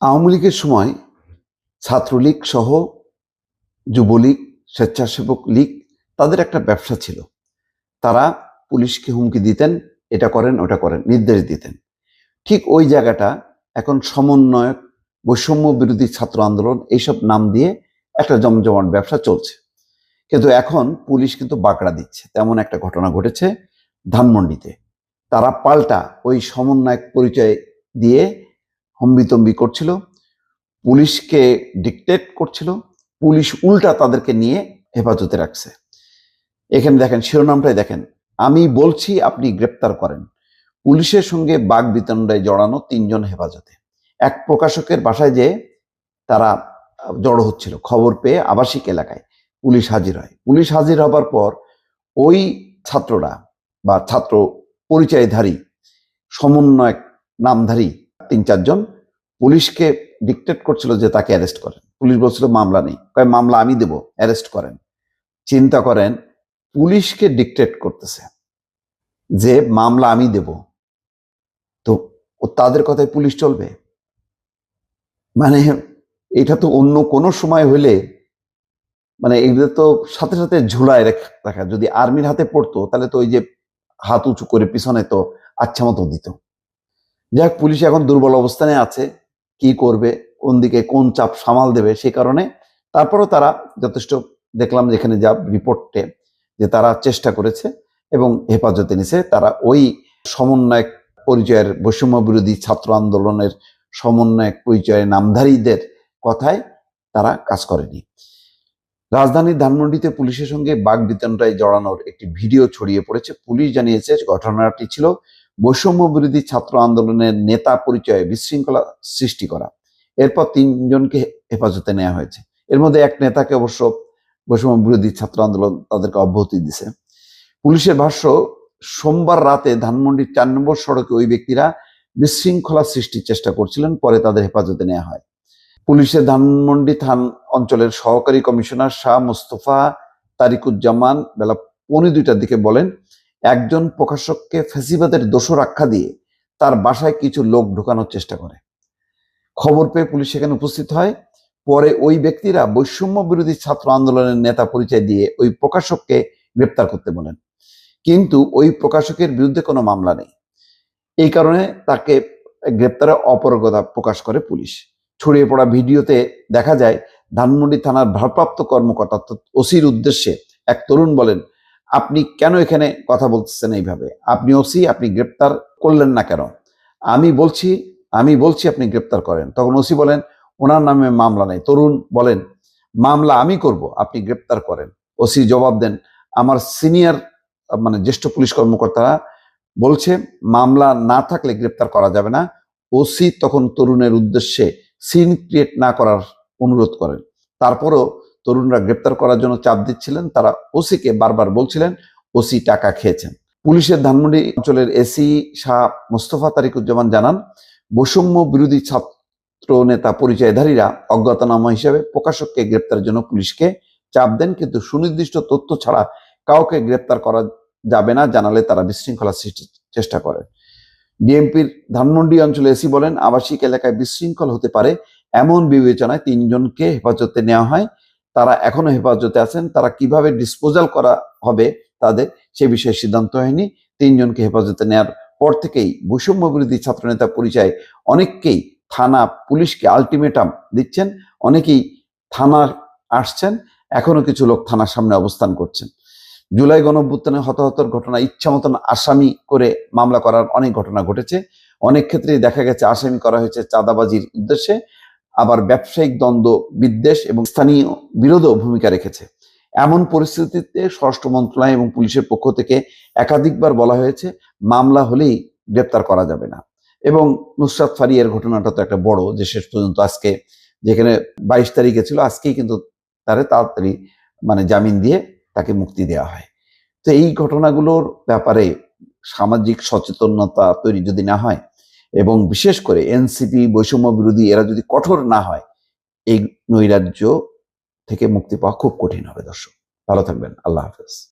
আওয়ামী লীগের সময় ছাত্রলীগ সহ যুবলীগ, স্বেচ্ছাসেবক লীগ, তাদের একটা ব্যবসা ছিল। তারা পুলিশকে হুমকি দিতেন, এটা করেন, ওটা করেন, নির্দেশ দিতেন। ঠিক ওই জায়গাটা এখন সমন্বয়ক, বৈষম্য বিরোধী ছাত্র আন্দোলন এইসব নাম দিয়ে একটা জমজমাট ব্যবসা চলছে। কিন্তু এখন পুলিশ কিন্তু বাঁকড়া দিচ্ছে। তেমন একটা ঘটনা ঘটেছে ধানমন্ডিতে। তারা পাল্টা ওই সমন্বয়ক পরিচয় দিয়ে হম্বিতম্বি করছিল, পুলিশকে ডিকটেট করছিল, পুলিশ উল্টা তাদেরকে নিয়ে হেফাজতে রাখছে। এখানে দেখেন, শিরোনামটাই দেখেন, আমি বলছি আপনি গ্রেপ্তার করেন। পুলিশের সঙ্গে বাঘ বিতণ্ডায় জড়ানো তিনজন হেফাজতে। এক প্রকাশকের বাসায় যে তারা জড়ো হচ্ছিল। খবর পেয়ে আবাসিক এলাকায় পুলিশ হাজির হয়। পুলিশ হাজির হবার পর ওই ছাত্ররা বা ছাত্র পরিচয়ধারী, সমন্বয়ক, নামধারী, তিন চারজন পুলিশকে ডিকটেট করছিল যে তাকে অ্যারেস্ট করেন। পুলিশ বলছিল, মামলা নেই। মামলা আমি দেব অ্যারেস্ট করেন। চিন্তা করেন, পুলিশকে ডিকটেট করতেছে যে, মামলা আমি দেব। তো তাদের কথায় পুলিশ চলবে? মানে এটা তো অন্য কোনো সময় হইলে মানে এগুলো তো সাথে সাথে ঝুলায় রাখা। যদি আর্মির হাতে পড়তো, তাহলে তো ওই যে হাত উঁচু করে পিছনে তো আচ্ছা মতো দিত। যাক, পুলিশ এখন দুর্বল অবস্থানে আছে। কি করবে, কোন দিকে কোন চাপ সামাল দেবে সে কারণে তারপরও তারা যথেষ্ট দেখলাম যেখানে যা রিপোর্টে যে তারা চেষ্টা করেছে এবং হেফাজতে নিছে, তারা ওই সমন্বয়ক পরিচয়ের বৈষম্য বিরোধী ছাত্র আন্দোলনের সমন্বয়ক পরিচয়ের নামধারীদের কথায় তারা কাজ করেনি। রাজধানীর ধানমন্ডিতে পুলিশের সঙ্গে বাঘ বিতণ্ডায় জড়ানোর একটি ভিডিও ছড়িয়ে পড়েছে। পুলিশ জানিয়েছে, ঘটনাটি ছিল বৈষম্য বিরোধী ছাত্র আন্দোলনের নেতা পরিচয়ে বিশৃঙ্খলা সৃষ্টি করা। এরপর তিনজনকে হেফাজতে নেওয়া হয়েছে। এর মধ্যে এক নেতাকে অবশ্য বৈষম্য বিরোধী ছাত্র আন্দোলন তাদেরকে অব্যাহতি দিছে। পুলিশের ভাষ্য, সোমবার রাতে ধানমন্ডির চার নম্বর সড়কে ওই ব্যক্তিরা বিশৃঙ্খলা সৃষ্টির চেষ্টা করছিলেন, পরে তাদের হেফাজতে নেওয়া হয়। পুলিশের ধানমন্ডি থান অঞ্চলের সহকারী কমিশনার শাহ মোস্তফা তারিকুজ্জামান বেলা পৌনে দুইটার দিকে বলেন একজন প্রকাশককে ফেসিবাদের দোষর আখ্যা দিয়ে তার বাসায় কিছু লোক ঢোকানোর চেষ্টা করে। খবর পেয়ে পুলিশ সেখানে উপস্থিত হয়। পরে ওই ব্যক্তিরা বৈষম্য বিরোধী ছাত্র আন্দোলনের নেতা পরিচয় দিয়ে ওই প্রকাশককে গ্রেপ্তার করতে বলেন। কিন্তু ওই প্রকাশকের বিরুদ্ধে কোনো মামলা নেই। এই কারণে তাকে গ্রেপ্তারে অপরগতা প্রকাশ করে পুলিশ। ছড়িয়ে পড়া ভিডিওতে দেখা যায়, ধানমন্ডি থানার ভারপ্রাপ্ত কর্মকর্তা ওসির উদ্দেশ্যে এক তরুণ বলেন আপনি কেন এখানে কথা বলতেছেন এইভাবে? আপনি ওসি, আপনি গ্রেপ্তার করলেন না কেন? আমি বলছি আমি বলছি আপনি গ্রেপ্তার করেন। তখন ওসি বলেন, ওনার নামে মামলা নেই। তরুণ বলেন, মামলা আমি করব, আপনি গ্রেপ্তার করেন। ওসি জবাব দেন, আমার সিনিয়র মানে জ্যেষ্ঠ পুলিশ কর্মকর্তারা বলছে, মামলা না থাকলে গ্রেপ্তার করা যাবে না। ওসি তখন তরুণের উদ্দেশ্যে সিন ক্রিয়েট না করার অনুরোধ করেন। তারপরও তরুণরা গ্রেপ্তার করার জন্য চাপ দিচ্ছিলেন। তারা ওসিকে বারবার বলছিলেন, ওসি টাকা খেয়েছেন। পুলিশের ধানমন্ডি অঞ্চলের এসি শাহ মোস্তফা তারিকুজ্জামান জানান, বৈষম্য বিরোধী ছাত্র নেতা পরিচয়ধারীরা অজ্ঞাতনামা হিসেবে প্রকাশককে গ্রেপ্তারের জন্য পুলিশকে চাপ দেন, কিন্তু সুনির্দিষ্ট তথ্য ছাড়া কাউকে গ্রেপ্তার করা যাবে না জানালে তারা বিশৃঙ্খলা সৃষ্টির চেষ্টা করে। ডিএমপির ধানমন্ডি অঞ্চলে এসি বলেন, আবাসিক এলাকায় বিশৃঙ্খল হতে পারে, এমন বিবেচনায় তিনজনকে হেফাজতে নেওয়া হয়। তারা এখনও হেফাজতে আছেন, তারা কীভাবে ডিসপোজাল করা হবে তাদের সে বিষয়ে সিদ্ধান্ত হয়নি। তিনজনকে হেফাজতে নেওয়ার পর থেকেই বৈষম্য বিরোধী ছাত্রনেতা পরিচয় অনেককেই থানা পুলিশকে আলটিমেটাম দিচ্ছেন, অনেকেই থানা আসছেন, এখনও কিছু লোক থানার সামনে অবস্থান করছেন। জুলাই গণঅভ্যুত্থানে হতাহতর ঘটনা ইচ্ছা মতন আসামি করে মামলা করার অনেক ঘটনা ঘটেছে। অনেক ক্ষেত্রেই দেখা গেছে, আসামি করা হয়েছে চাঁদাবাজির উদ্দেশ্যে। আবার ব্যবসায়িক দ্বন্দ্ব, বিদ্বেষ এবং স্থানীয় বিরোধও ভূমিকা রেখেছে। এমন পরিস্থিতিতে স্বরাষ্ট্র মন্ত্রণালয় এবং পুলিশের পক্ষ থেকে একাধিকবার বলা হয়েছে, মামলা হলেই গ্রেপ্তার করা যাবে না। এবং নুসরাত ফারিয়ার ঘটনাটা তো একটা বড়, যে শেষ পর্যন্ত আজকে, যেখানে বাইশ তারিখে ছিল, আজকেই কিন্তু তারে তাড়াতাড়ি মানে জামিন দিয়ে তাকে মুক্তি দেওয়া হয়। তো এই ঘটনাগুলোর ব্যাপারে সামাজিক সচেতনতা তৈরি যদি না হয় এবং বিশেষ করে এনসিপি বৈষম্য বিরোধী এরা যদি কঠোর না হয়, এই নৈরাজ্য থেকে মুক্তি পাওয়া খুব কঠিন হবে দর্শক। ভালো থাকবেন। আল্লাহ হাফেজ।